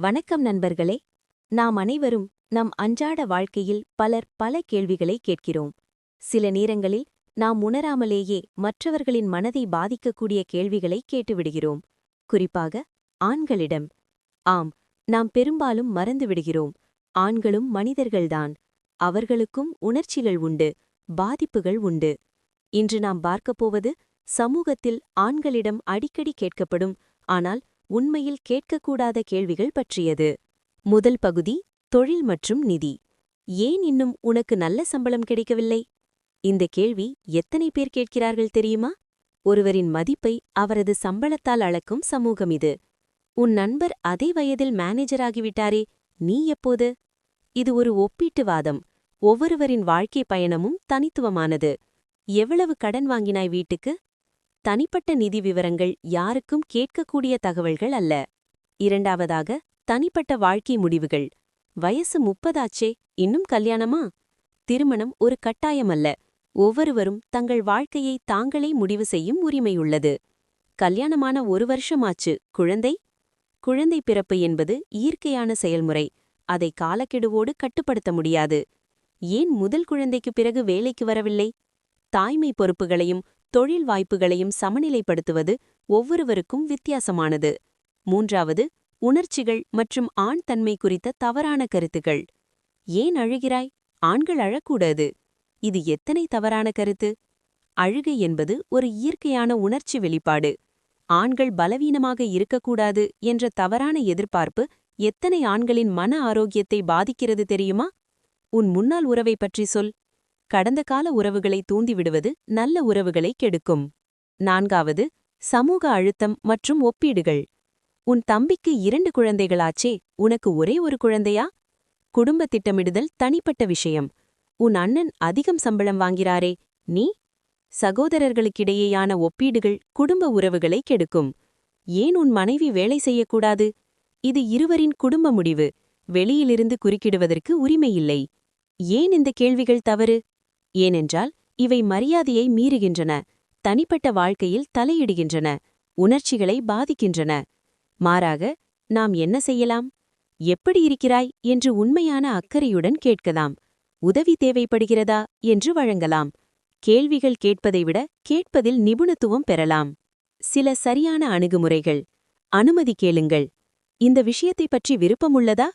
வணக்கம் நண்பர்களே. நாம் அனைவரும் நம் அன்றாட வாழ்க்கையில் பலர் பல கேள்விகளை கேட்கிறோம். சில நேரங்களில் நாம் உணராமலேயே மற்றவர்களின் மனதை பாதிக்கக்கூடிய கேள்விகளை கேட்டுவிடுகிறோம். குறிப்பாக ஆண்களிடம். ஆம் நாம் பெரும்பாலும் மறந்துவிடுகிறோம். ஆண்களும் மனிதர்கள்தான். அவர்களுக்கும் உணர்ச்சிகள் உண்டு பாதிப்புகள் உண்டு. இன்று நாம் பார்க்கப் போவது சமூகத்தில் ஆண்களிடம் அடிக்கடி கேட்கப்படும் ஆனால் உண்மையில் கேட்கக்கூடாத கேள்விகள் பற்றியது. முதல் பகுதி தொழில் மற்றும் நிதி. ஏன் இன்னும் உனக்கு நல்ல சம்பளம் கிடைக்கவில்லை? இந்த கேள்வி எத்தனை பேர் கேட்கிறார்கள் தெரியுமா? ஒருவரின் மதிப்பை அவரது சம்பளத்தால் அளக்கும் சமூகம் இது. உன் நண்பர் அதே வயதில் மேனேஜராகிவிட்டாரே நீ எப்போது? இது ஒரு ஒப்பீட்டு வாதம். ஒவ்வொருவரின் வாழ்க்கை பயணமும் தனித்துவமானது. எவ்வளவு கடன் வாங்கினாய் வீட்டுக்கு? தனிப்பட்ட நிதி விவரங்கள் யாருக்கும் கேட்கக்கூடிய தகவல்கள் அல்ல. இரண்டாவதாக தனிப்பட்ட வாழ்க்கை முடிவுகள். வயசு முப்பதாச்சே இன்னும் கல்யாணமா? திருமணம் ஒரு கட்டாயமல்ல ஒவ்வொருவரும் தங்கள் வாழ்க்கையை தாங்களே முடிவு செய்யும் உரிமையுள்ளது கல்யாணமான ஒரு வருஷமாச்சு குழந்தை? குழந்தை பிறப்பு என்பது இயற்கையான செயல்முறை. அதை காலக்கெடுவோடு கட்டுப்படுத்த முடியாது. ஏன் முதல் குழந்தைக்கு பிறகு வேலைக்கு வரவில்லை? தாய்மை பொறுப்புகளையும் தொழில் வாய்ப்புகளையும் சமநிலைப்படுத்துவது ஒவ்வொருவருக்கும் வித்தியாசமானது. மூன்றாவது உணர்ச்சிகள் மற்றும் ஆண் தன்மை குறித்த தவறான கருத்துகள் ஏன் அழுகிறாய்? ஆண்கள் அழக்கூடாது. இது எத்தனை தவறான கருத்து? அழுகை என்பது ஒரு இயற்கையான உணர்ச்சி வெளிப்பாடு. ஆண்கள் பலவீனமாக இருக்கக்கூடாது என்ற தவறான எதிர்பார்ப்பு எத்தனை ஆண்களின் மன ஆரோக்கியத்தை பாதிக்கிறது தெரியுமா? உன் முன்னாள் உறவை பற்றி சொல். கடந்த கால உறவுகளை தூண்டிவிடுவது நல்ல உறவுகளை கெடுக்கும். நான்காவது சமூக அழுத்தம் மற்றும் ஒப்பீடுகள். உன் தம்பிக்கு இரண்டு குழந்தைகளாச்சே உனக்கு ஒரே ஒரு குழந்தையா? குடும்ப திட்டமிடுதல் தனிப்பட்ட விஷயம். உன் அண்ணன் அதிகம் சம்பளம் வாங்கிறாரே நீ? சகோதரர்களுக்கிடையேயான ஒப்பீடுகள் குடும்ப உறவுகளை கெடுக்கும். ஏன் உன் மனைவி வேலை செய்யக்கூடாது? இது இருவரின் குடும்ப முடிவு. வெளியிலிருந்து குறுக்கிடுவதற்கு உரிமையில்லை. ஏன் இந்த கேள்விகள் தவறு? ஏனென்றால் இவை மரியாதையை மீறுகின்றன தனிப்பட்ட வாழ்க்கையில் தலையிடுகின்றன உணர்ச்சிகளை பாதிக்கின்றன. மாறாக நாம் என்ன செய்யலாம்? எப்படி இருக்கிறாய்? என்று உண்மையான அக்கறையுடன் கேட்கலாம். உதவி தேவைப்படுகிறதா? என்று வழங்கலாம். கேள்விகள் கேட்பதை விட கேட்பதில் நிபுணத்துவம் பெறலாம். சில சரியான அணுகுமுறைகள். அனுமதி கேளுங்கள். இந்த விஷயத்தை பற்றி விருப்பமுள்ளதா?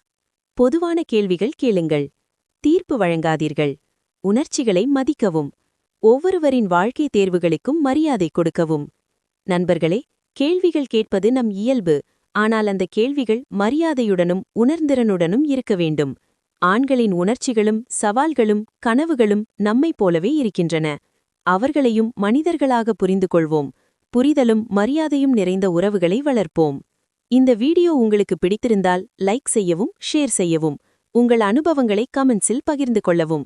பொதுவான கேள்விகள் கேளுங்கள். தீர்ப்பு வழங்காதீர்கள். உணர்ச்சிகளை மதிக்கவும். ஒவ்வொருவரின் வாழ்க்கை தேர்வுகளுக்கும் மரியாதை கொடுக்கவும். நண்பர்களே கேள்விகள் கேட்பது நம் இயல்பு. ஆனால் அந்த கேள்விகள் மரியாதையுடனும் உணர்ந்திறனுடனும் இருக்க வேண்டும். ஆண்களின் உணர்ச்சிகளும் சவால்களும் கனவுகளும் நம்மைப் போலவே இருக்கின்றன. அவர்களையும் மனிதர்களாக புரிந்து கொள்வோம் புரிதலும் மரியாதையும் நிறைந்த உறவுகளை வளர்ப்போம். இந்த வீடியோ உங்களுக்கு பிடித்திருந்தால் லைக் செய்யவும் ஷேர் செய்யவும். உங்கள் அனுபவங்களை கமெண்ட்ஸில் பகிர்ந்து கொள்ளவும்.